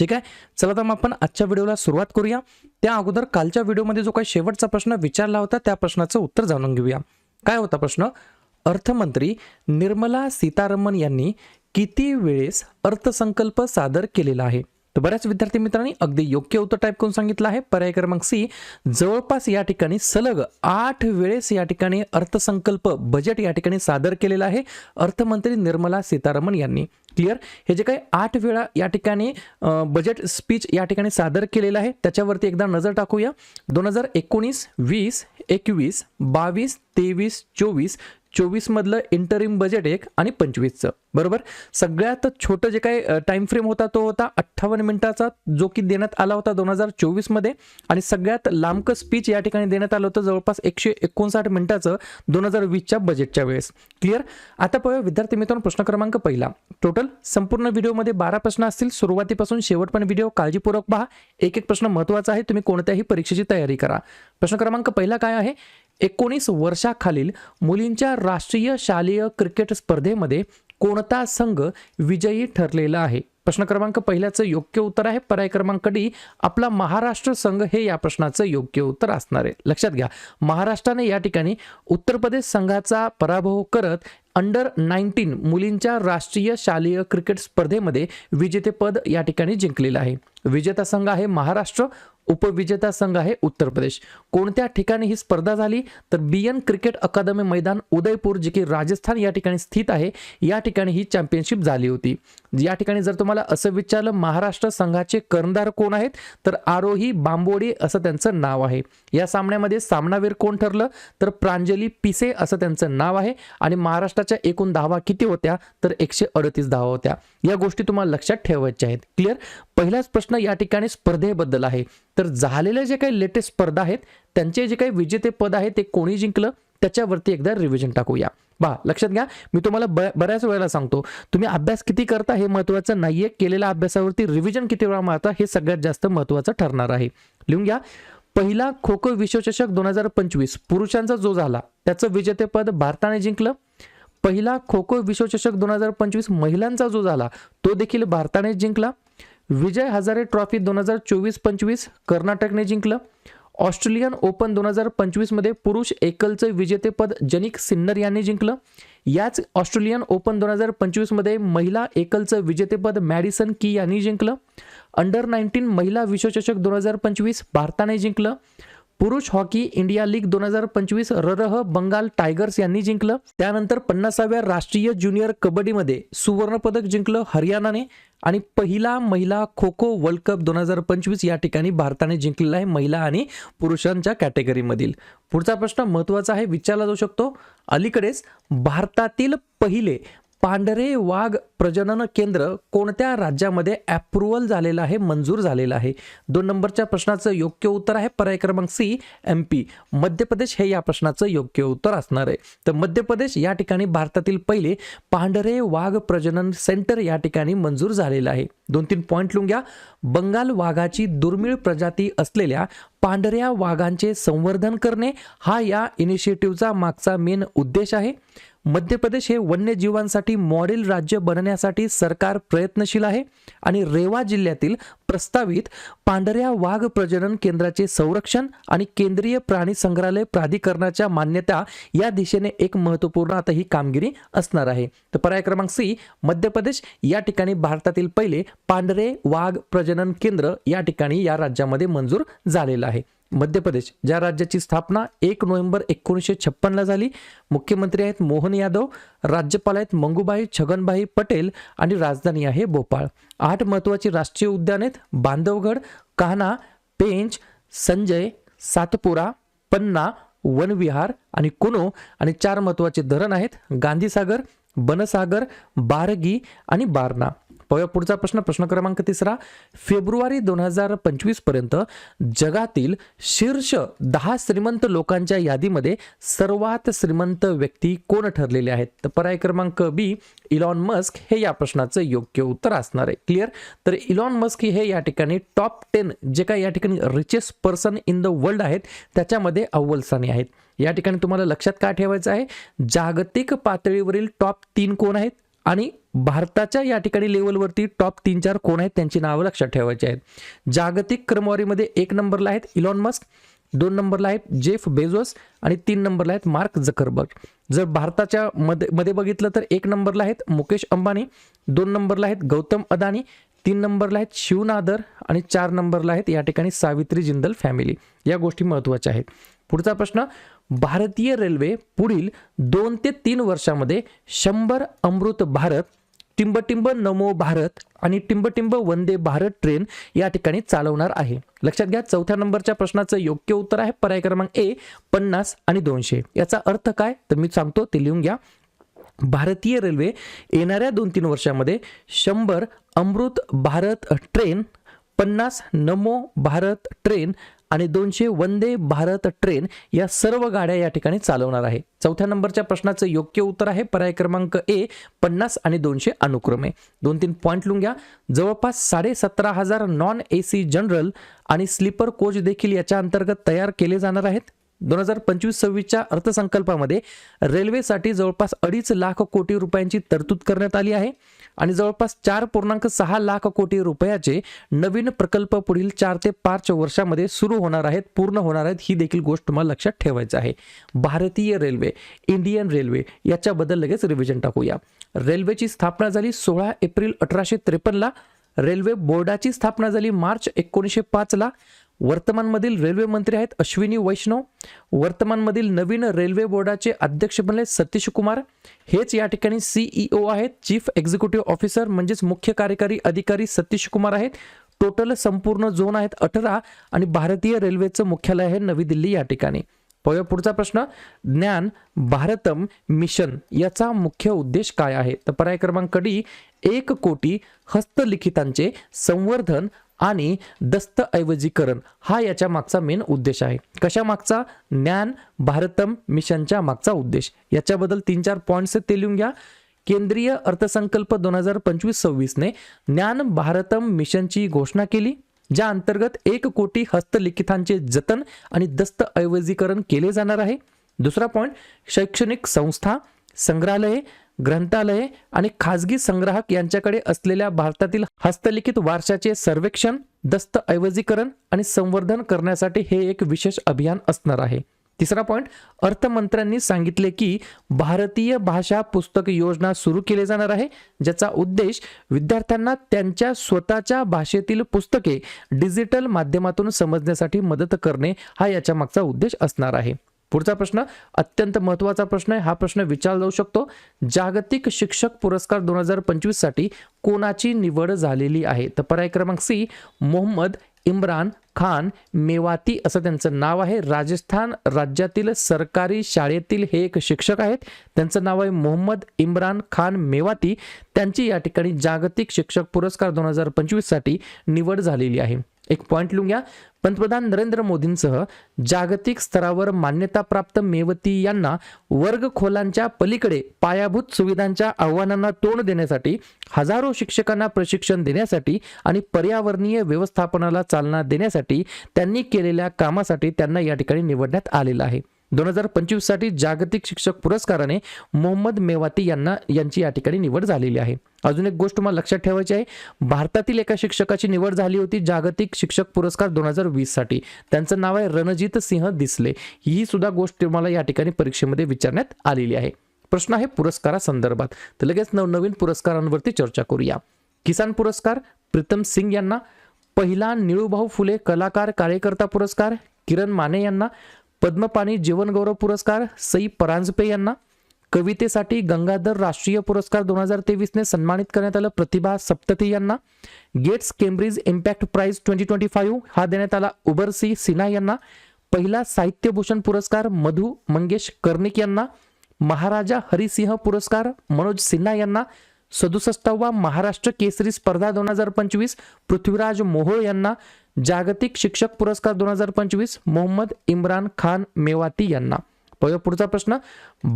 ठीक आहे? चला तर मग आपण आजच्या व्हिडिओला सुरुवात करूया. त्या अगोदर कालच्या व्हिडिओमध्ये जो काही शेवटचा प्रश्न विचारला होता त्या प्रश्नाचं उत्तर जाणून घेऊया. काय होता प्रश्न? अर्थमंत्री निर्मला सीतारामन यांनी किती वेळेस अर्थसंकल्प सादर केलेला आहे? तर बऱ्याच विद्यार्थी मित्रांनी अगदी योग्य उत्तर टाईप करून सांगितलं आहे. पर्याय क्रमांक सी जवळपास या ठिकाणी सलग आठ वेळेस या ठिकाणी अर्थसंकल्प बजेट या ठिकाणी सादर केलेला आहे. अर्थमंत्री निर्मला सीतारामन यांनी. क्लिअर हे जे काही आठ वेळा या ठिकाणी बजेट स्पीच या ठिकाणी सादर केलेलं आहे त्याच्यावरती एकदा नजर टाकूया. दोन हजार एकोणीस वीस एकवीस बावीस तेवीस चोवीस चोवीसमधलं इंटरिम बजेट एक आणि पंचवीसचं बरोबर? सगळ्यात छोटं जे काही टाइम फ्रेम होता तो होता अठ्ठावन्न मिनिटाचा जो की देण्यात आला होता दोन हजार चोवीसमध्ये. आणि सगळ्यात लांबकं स्पीच या ठिकाणी देण्यात आलं होतं जवळपास एकशे एकोणसाठ मिनिटाचं दोन हजार वीसच्या बजेटच्या वेळेस. क्लिअर आता पाहूया विद्यार्थी मित्रांनो प्रश्न क्रमांक पहिला. टोटल संपूर्ण व्हिडिओमध्ये बारा प्रश्न असतील. सुरुवातीपासून शेवटपर्यंत व्हिडिओ काळजीपूर्वक पहा. एक एक प्रश्न महत्त्वाचा आहे. तुम्ही कोणत्याही परीक्षेची तयारी करा. प्रश्न क्रमांक पहिला काय आहे? एकोणीस वर्षाखालील मुलींच्या राष्ट्रीय शालेय क्रिकेट स्पर्धेमध्ये कोणता संघ विजयी ठरलेला आहे? प्रश्न क्रमांक पहिल्याचं योग्य उत्तर आहे. पर्याय क्रमांक डी आपला महाराष्ट्र संघ हे या प्रश्नाचं योग्य उत्तर असणार आहे. लक्षात घ्या महाराष्ट्राने या ठिकाणी उत्तर प्रदेश संघाचा पराभव करत अंडर नाईन्टीन मुलींच्या राष्ट्रीय शालेय क्रिकेट स्पर्धेमध्ये विजेतेपद या ठिकाणी जिंकलेलं आहे. विजेता संघ आहे महाराष्ट्र उपविजेता संघ आहे उत्तर प्रदेश. कोणत्या ठिकाणी ही स्पर्धा झाली? तर बीएन क्रिकेट अकादमी मैदान उदयपूर जे की राजस्थान या ठिकाणी स्थित आहे या ठिकाणी ही चॅम्पियनशिप झाली होती. या ठिकाणी जर तुम्हाला असं विचारलं महाराष्ट्र संघाचे कर्णधार कोण आहेत? तर आरोही बांबोडे असं त्यांचं नाव आहे. या सामन्यामध्ये सामनावीर कोण ठरलं? तर प्रांजली पिसे असं त्यांचं नाव आहे. आणि महाराष्ट्राच्या एकूण धावा किती होत्या? तर एकशे अडतीस धावा होत्या. या गोष्टी तुम्हाला लक्षात ठेवायच्या आहेत. क्लिअर पहिलाच प्रश्न या ठिकाणी स्पर्धेबद्दल आहे. तर झालेले जे काही लेटेस्ट स्पर्धा आहेत त्यांचे जे काही विजेतेपद आहे ते कोणी जिंकलं? त्याच्यावरती एकदा रिव्हिजन टाकूया. बा लक्षात घ्या मी तुम्हाला ब बऱ्याच वेळेला सांगतो तुम्ही अभ्यास किती करता हे महत्त्वाचं नाहीये केलेल्या अभ्यासावरती रिव्हिजन किती वेळा मारता हे सगळ्यात जास्त महत्त्वाचं ठरणार आहे. लिहून घ्या पहिला खो खो विश्वचषक दोन हजार पंचवीस पुरुषांचा जो झाला त्याचं विजेतेपद भारताने जिंकलं. पहिला खो खो विश्वचषक दोन हजार पंचवीस महिलांचा जो झाला तो देखील भारताने जिंकला. विजय हजारे ट्रॉफी दोन हजार चोवीस पंचवीस कर्नाटकने जिंकलं. ऑस्ट्रेलियन ओपन दोन हजार पंचवीसमध्ये पुरुष एकलचं विजेतेपद जनिक सिन्नर यांनी जिंकलं. याच ऑस्ट्रेलियन ओपन दोन हजार पंचवीसमध्ये महिला एकलचं विजेतेपद मॅडिसन की यांनी जिंकलं. अंडर नाईन्टीन महिला विश्वचषक दोन हजार पंचवीस भारताने जिंकलं. पुरुष हॉकी इंडिया लीग दोन हजार पंचवीस ररह बंगाल टायगर्स यांनी जिंकलं. त्यानंतर पन्नासाव्या राष्ट्रीय ज्युनियर कबड्डीमध्ये सुवर्णपदक जिंकलं हरियाणाने आणि पहिला महिला खो खो वर्ल्ड कप दोन हजार पंचवीस या ठिकाणी भारताने जिंकलेला आहे महिला आणि पुरुषांच्या कॅटेगरीमधील. पुढचा प्रश्न महत्त्वाचा आहे विचारला जाऊ शकतो. अलीकडेच भारतातील पहिले पांढरे वाघ प्रजनन केंद्र कोणत्या राज्यामध्ये अप्रुव्हल झालेलं आहे मंजूर झालेलं आहे? दोन नंबरच्या प्रश्नाचं योग्य उत्तर आहे पर्याय क्रमांक C M P Madhya Pradesh हे या प्रश्नाचं योग्य उत्तर असणार आहे. तर मध्य प्रदेश या ठिकाणी भारतातील पहिले पांढरे वाघ प्रजनन सेंटर या ठिकाणी मंजूर झालेलं आहे. दोन तीन पॉईंट लिहून घ्या. बंगाल वाघाची दुर्मिळ प्रजाती असलेल्या पांढऱ्या वाघांचे संवर्धन करणे हा या इनिशिएटिव्हचा मागचा मेन उद्देश आहे. मध्य प्रदेश हे वन्यजीवांसाठी मॉडेल राज्य बनण्यासाठी सरकार प्रयत्नशील आहे आणि रेवा जिल्ह्यातील प्रस्तावित पांढऱ्या वाघ प्रजनन केंद्राचे संरक्षण आणि केंद्रीय प्राणी संग्रहालय प्राधिकरणाच्या मान्यता या दिशेने एक महत्त्वपूर्ण आता ही कामगिरी असणार आहे. तर पर्याय क्रमांक सी मध्य प्रदेश या ठिकाणी भारतातील पहिले पांढरे वाघ प्रजनन केंद्र या ठिकाणी या राज्यामध्ये मंजूर झालेलं आहे. मध्य प्रदेश ज्या राज्याची स्थापना एक नोव्हेंबर एकोणीसशे छप्पनला झाली मुख्यमंत्री आहेत मोहन यादव राज्यपाल आहेत मंगूबाई छगनभाई पटेल आणि राजधानी आहे भोपाळ. आठ महत्त्वाची राष्ट्रीय उद्यान आहेत बांधवगड कान्हा पेंच संजय सातपुरा पन्ना वनविहार आणि कुनो आणि चार महत्त्वाचे धरण आहेत गांधीसागर बनसागर बारगी आणि बारणा. पाहूया पुढचा प्रश्न प्रश्न क्रमांक तिसरा. फेब्रुवारी दोन हजार पंचवीसपर्यंत जगातील शीर्ष दहा श्रीमंत लोकांच्या यादीमध्ये सर्वात श्रीमंत व्यक्ती कोण ठरलेले आहेत? तर पर्याय क्रमांक बी इलॉन मस्क हे या प्रश्नाचं योग्य उत्तर असणार आहे. क्लिअर तर इलॉन मस्क हे या ठिकाणी टॉप टेन जे काही या ठिकाणी richest person in the world आहेत त्याच्यामध्ये अव्वल स्थानी आहेत. या ठिकाणी तुम्हाला लक्षात काय ठेवायचं आहे? जागतिक पातळीवरील टॉप तीन कोण आहेत? आणि भारताच्या या ठिकाणी लेवलवरती टॉप तीन चार कोण आहेत त्यांची नावं लक्षात ठेवायची आहेत. जागतिक क्रमवारीमध्ये एक नंबरला आहेत इलॉन मस्क दोन नंबरला आहेत जेफ बेझोस आणि तीन नंबरला आहेत मार्क झकरबर्ग जर भारताच्या मध्ये मध्ये बघितलं तर एक नंबरला आहेत मुकेश अंबानी दोन नंबरला आहेत गौतम अदानी तीन नंबरला आहेत शिवनादर आणि चार नंबरला आहेत या ठिकाणी सावित्री जिंदल फॅमिली या गोष्टी महत्त्वाच्या आहेत. पुढचा प्रश्न भारतीय रेल्वे पुढील दोन ते तीन वर्षामध्ये शंभर अमृत भारत टिंबटिंब नमो भारत आणि टिंबटिंब वंदे भारत ट्रेन या ठिकाणी चालवणार आहे. लक्षात घ्या चौथ्या नंबरच्या प्रश्नाचं योग्य उत्तर आहे पर्याय क्रमांक ए पन्नास आणि दोनशे. याचा अर्थ काय? तर मी सांगतो ते लिहून घ्या. भारतीय रेल्वे येणाऱ्या दोन तीन वर्षामध्ये शंभर अमृत भारत ट्रेन पन्नास नमो भारत ट्रेन आणि दोनशे वंदे भारत ट्रेन या सर्व गाड्या या ठिकाणी चालवणार आहे. चौथ्या नंबरच्या प्रश्नाचं योग्य उत्तर आहे पर्याय क्रमांक ए पन्नास आणि दोनशे अनुक्रमे. दोन तीन पॉईंट लिहून घ्या जवळपास साडे सतरा हजार नॉन ए सी जनरल आणि स्लीपर कोच देखील याच्या अंतर्गत तयार केले जाणार आहेत. दोन हजार पंचवीस सव्वीसच्या अर्थसंकल्पामध्ये रेल्वेसाठी जवळपास अडीच लाख कोटी रुपयांची तरतूद करण्यात आली आहे आणि जवळपास चार पूर्णांक सहा लाख कोटी रुपयाचे नवीन प्रकल्प पुढील चार ते पाच वर्षामध्ये सुरू होणार आहेत पूर्ण होणार आहेत ही देखील गोष्ट तुम्हाला लक्षात ठेवायचं आहे. भारतीय रेल्वे इंडियन रेल्वे याच्याबद्दल लगेच रिव्हिजन टाकूया. रेल्वेची स्थापना झाली सोळा एप्रिल अठराशे त्रेपन्नला. रेल्वे बोर्डाची स्थापना झाली मार्च एकोणीसशे पाचला. वर्तमानमधील रेल्वे मंत्री आहेत अश्विनी वैष्णव. वर्तमानमधील नवीन रेल्वे बोर्डाचे अध्यक्ष बनले सतीश कुमार. हेच या ठिकाणी सीईओ आहेत. चीफ एक्झिक्युटिव्ह ऑफिसर म्हणजेच मुख्य कार्यकारी अधिकारी सतीश कुमार आहेत. टोटल संपूर्ण झोन आहेत अठरा आणि भारतीय रेल्वेचं मुख्यालय आहे नवी दिल्ली या ठिकाणी. पाहूया पुढचा प्रश्न. ज्ञान भारतम मिशन याचा मुख्य उद्देश काय आहे? तर पर्याय क्रमांक डी एक कोटी हस्तलिखितांचे संवर्धन आणि दस्तऐवजीकरण हा याच्या मागचा मेन उद्देश आहे. कशा मागचा? ज्ञान भारतम मिशनच्या मागचा उद्देश. याच्याबद्दल तीन चार पॉईंट्स ते लिहून घ्या. केंद्रीय अर्थसंकल्प दोन हजार पंचवीस सव्वीसने ज्ञान भारतम मिशनची घोषणा केली ज्या अंतर्गत एक कोटी हस्तलिखितांचे जतन आणि दस्तऐवजीकरण केले जाणार आहे. दुसरा पॉईंट शैक्षणिक संस्था संग्रहालये ग्रंथालये आणि खाजगी संग्राहक यांच्याकडे असलेल्या भारतातील हस्तलिखित वारशाचे सर्वेक्षण दस्तऐवजीकरण आणि संवर्धन करण्यासाठी हे एक विशेष अभियान असणार आहे. तिसरा पॉईंट अर्थमंत्र्यांनी सांगितले की भारतीय भाषा पुस्तक योजना सुरू केली जाणार आहे ज्याचा उद्देश विद्यार्थ्यांना त्यांच्या स्वतःच्या भाषेतील पुस्तके डिजिटल माध्यमातून समजण्यासाठी मदत करणे हा याच्या मागचा उद्देश असणार आहे. पुढचा प्रश्न अत्यंत महत्त्वाचा प्रश्न आहे. हा प्रश्न विचारला जाऊ शकतो. जागतिक शिक्षक पुरस्कार दोन हजार पंचवीससाठी कोणाची निवड झालेली आहे? तर पर्याय क्रमांक सी मोहम्मद इम्रान खान मेवाती असं त्यांचं नाव आहे. राजस्थान राज्यातील सरकारी शाळेतील हे एक शिक्षक आहेत. त्यांचं नाव आहे मोहम्मद इम्रान खान मेवाती. त्यांची या ठिकाणी जागतिक शिक्षक पुरस्कार दोन हजार पंचवीससाठी निवड झालेली आहे. एक पॉईंट लिहून घ्या. पंतप्रधान नरेंद्र मोदींसह जागतिक स्तरावर मान्यताप्राप्त मेवती यांना वर्गखोलांच्या पलीकडे पायाभूत सुविधांच्या आव्हानांना तोंड देण्यासाठी हजारो शिक्षकांना प्रशिक्षण देण्यासाठी आणि पर्यावरणीय व्यवस्थापनाला चालना देण्यासाठी त्यांनी केलेल्या कामासाठी त्यांना या ठिकाणी निवडण्यात आलेलं आहे. दोन हजार पंचवीससाठी जागतिक शिक्षक पुरस्काराने मोहम्मद मेवाती यांना यांची या ठिकाणी निवड झालेली आहे. अजून एक गोष्ट तुम्हाला लक्षात ठेवायची आहे. भारतातील एका शिक्षकाची निवड झाली होती जागतिक शिक्षक पुरस्कार दोन हजार वीससाठी. त्यांचं नाव आहे रणजित सिंह दिसले. ही सुद्धा गोष्ट तुम्हाला या ठिकाणी परीक्षेमध्ये विचारण्यात आलेली आहे. प्रश्न आहे पुरस्कारासंदर्भात. तर लगेच नवनवीन पुरस्कारांवरती चर्चा करूया. किसान पुरस्कार प्रीतम सिंग यांना. पहिला निळूभाऊ फुले कलाकार कार्यकर्ता पुरस्कार. किरण माने यांना. पद्मपाणी जीवनगौरव पुरस्कार सई परांजपे यांना. कवितेसाठी गंगाधर राष्ट्रीय पुरस्कार दोन हजार तेवीसने सन्मानित करण्यात आलं प्रतिभा सप्तती यांना. Gates Cambridge impact prize twenty twenty five हा देण्यात आला उबरसी सिन्हा यांना. पहिला साहित्यभूषण पुरस्कार मधु मंगेश कर्णिक यांना. महाराजा हरिसिंह पुरस्कार मनोज सिन्हा यांना. सदुसष्टावा महाराष्ट्र केसरी स्पर्धा दोन हजार पंचवीस पृथ्वीराज मोहोळ यांना जागतिक शिक्षक पुरस्कार दोन हजार पंचवीस मोहम्मद इम्रान खान मेवाती यांना. पुढचा प्रश्न.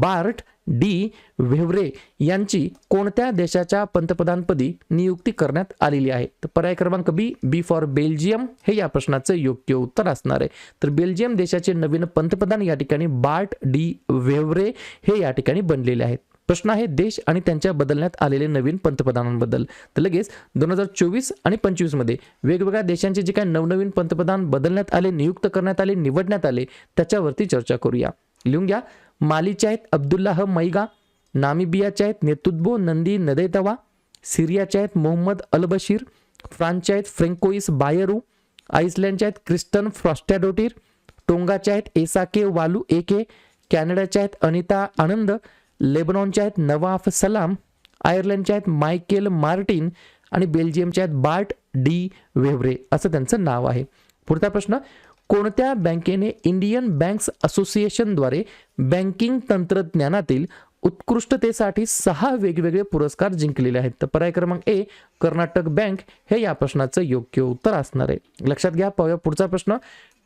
बार्ट डी व्हेवरे यांची कोणत्या देशाच्या पंतप्रधानपदी नियुक्ती करण्यात आलेली आहे? तर पर्याय क्रमांक बी बी फॉर बेल्जियम हे या प्रश्नाचं योग्य उत्तर असणार आहे. तर बेल्जियम देशाचे नवीन पंतप्रधान या ठिकाणी बार्ट डी व्हेवरे हे या ठिकाणी बनलेले आहेत. प्रश्न आहे देश आणि त्यांच्या बदलण्यात आलेले नवीन पंतप्रधानांबद्दल. तर लगेच दोन हजार चोवीस आणि पंचवीसमध्ये वेगवेगळ्या देशांचे जे काही नवनवीन पंतप्रधान बदलण्यात आले नियुक्त करण्यात आले निवडण्यात आले त्याच्यावरती चर्चा करूया. लिहून घ्या. मालीचे आहेत अब्दुल्लाह मैगा नामिबियाचे आहेत नेतुद्बो नंदी नदेतवा सिरियाचे आहेत मोहम्मद अल बशीर फ्रान्सचे आहेत फ्रेंकोइस बायरू आईसलँडचे आहेत क्रिस्टन फ्रॉस्टॅडोटीर टोंगाचे आहेत एसाके वालू एके कॅनडाचे आहेत अनिता आनंद लेबनॉनचे आहेत नवाफ सलाम आयर्लंडचे आहेत मायकेल मार्टिन आणि बेल्जियमचे आहेत बार्ट डी वेव्हरे असं त्यांचं नाव आहे. पुढचा प्रश्न कोणत्या बँकेने इंडियन बँक्स असोसिएशनद्वारे बँकिंग तंत्रज्ञानातील उत्कृष्टतेसाठी सहा वेगवेगळे पुरस्कार जिंकलेले आहेत? तर पर्याय क्रमांक ए कर्नाटक बँक. हे या प्रश्नाचं योग्य उत्तर असणार आहे. लक्षात घ्या पाहूया पुढचा प्रश्न.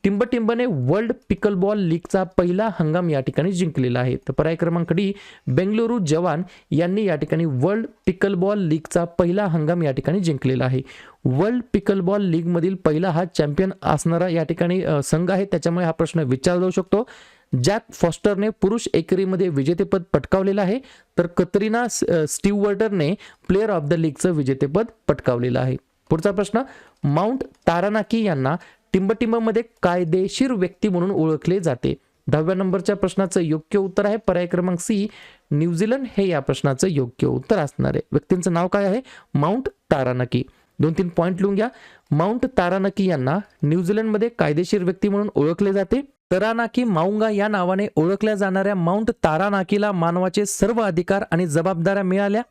टिंबटिंबने वर्ल्ड पिकलबॉल लीगचा पहिला हंगाम या ठिकाणी जिंकलेला आहे. तर पर्याय क्रमांक डी बेंगलुरू जवान यांनी या ठिकाणी वर्ल्ड पिकलबॉल लीगचा पहिला हंगाम या ठिकाणी जिंकलेला आहे. वर्ल्ड पिकलबॉल लीगमधील पहिला हा चॅम्पियन असणारा या ठिकाणी संघ आहे. त्याच्यामुळे हा प्रश्न विचारला जाऊ शकतो. जॅक फॉस्टरने पुरुष एकेरीमध्ये विजेतेपद पटकावलेलं आहे. तर कतरिना स- प्लेअर ऑफ द लीगचं विजेतेपद पटकावलेलं आहे. पुढचा प्रश्न माउंट तारानाकी यांना टिंबटिंबमध्ये कायदेशीर व्यक्ती म्हणून ओळखले जाते. दहाव्या नंबरच्या प्रश्नाचं योग्य उत्तर आहे पर्याय क्रमांक सी न्यूझीलंड हे या प्रश्नाचं योग्य उत्तर असणार आहे. व्यक्तींचं नाव काय आहे? Mount Taranaki. दोन तीन पॉईंट लिहून घ्या. माउंट तारानकी यांना न्यूझीलंडमध्ये कायदेशीर व्यक्ती म्हणून ओळखले जाते. तरानाकी माउंगा या नावाने ओळखल्या जाणाऱ्या माउंट तारानाकीला मानवाचे सर्व अधिकार आणि जबाबदाऱ्या मिळाल्या.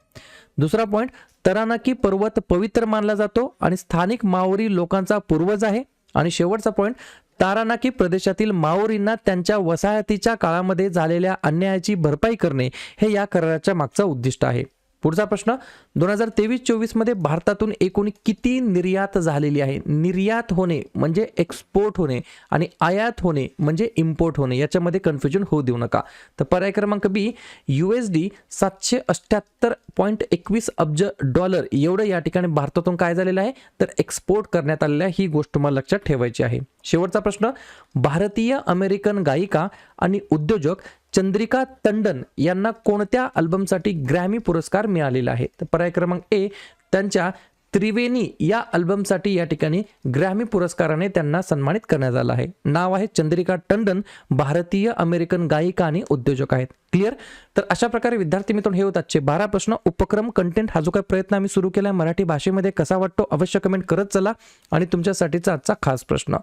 दुसरा पॉईंट तरानाकी पर्वत पवित्र मानला जातो आणि स्थानिक माओरी लोकांचा पूर्वज आहे. आणि शेवटचा पॉईंट तारानाकी प्रदेशातील माओरींना त्यांच्या वसाहतीच्या काळामध्ये झालेल्या अन्यायाची भरपाई करणे हे या कराराच्या मागचा उद्दिष्ट आहे. पुढचा प्रश्न दोन हजार तेवीस चोवीसमध्ये भारतातून एकूण किती निर्यात झालेली आहे? निर्यात होणे म्हणजे एक्सपोर्ट होणे आणि आयात होणे म्हणजे इम्पोर्ट होणे याच्यामध्ये कन्फ्युजन होऊ देऊ नका. तर पर्याय क्रमांक बी यू एस डी सातशे अष्ट्याहत्तर पॉईंट एकवीस अब्ज डॉलर. एवढं या ठिकाणी भारतातून काय झालेलं आहे? तर एक्सपोर्ट करण्यात आलेलं आहे ही गोष्ट तुम्हाला लक्षात ठेवायची आहे. शेवटचा प्रश्न भारतीय अमेरिकन गायिका आणि उद्योजक चंद्रिका टंडन यांना कोणत्या अल्बमसाठी ग्रॅमी पुरस्कार मिळालेला आहे? तर पर्याय क्रमांक ए त्यांच्या त्रिवेणी या अल्बमसाठी या ठिकाणी ग्रॅमी पुरस्काराने त्यांना सन्मानित करण्यात आलं आहे. नाव आहे चंद्रिका टंडन भारतीय अमेरिकन गायिका आणि उद्योजक आहेत. क्लिअर तर अशा प्रकारे विद्यार्थी मित्रांनो हे होत आजचे बारा प्रश्न. उपक्रम कंटेंट हा जो काही प्रयत्न आम्ही सुरू केला आहे मराठी भाषेमध्ये कसा वाटतो अवश्य कमेंट करत चला. आणि तुमच्यासाठीचा आजचा खास प्रश्न.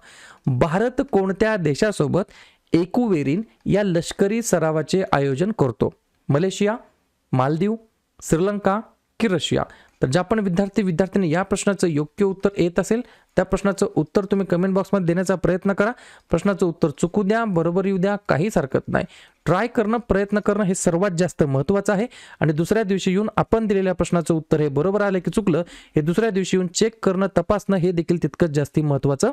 भारत कोणत्या देशासोबत एकुवेरिन या लष्करी सरावाचे आयोजन करतो. मलेशिया मालदीव श्रीलंका की रशिया. तर ज्या पण विद्यार्थी विद्यार्थ्यांनी या प्रश्नाचं योग्य उत्तर येत असेल त्या प्रश्नाचं उत्तर तुम्ही कमेंट बॉक्समध्ये देण्याचा प्रयत्न करा. प्रश्नाचं उत्तर चुकू द्या बरोबर येऊ द्या काहीच हरकत नाही. ट्राय करणं प्रयत्न करणं हे सर्वात जास्त महत्त्वाचं आहे. आणि दुसऱ्या दिवशी येऊन आपण दिलेल्या प्रश्नाचं उत्तर हे बरोबर आलं की चुकलं हे दुसऱ्या दिवशी येऊन चेक करणं तपासणं हे देखील तितकंच जास्ती महत्त्वाचं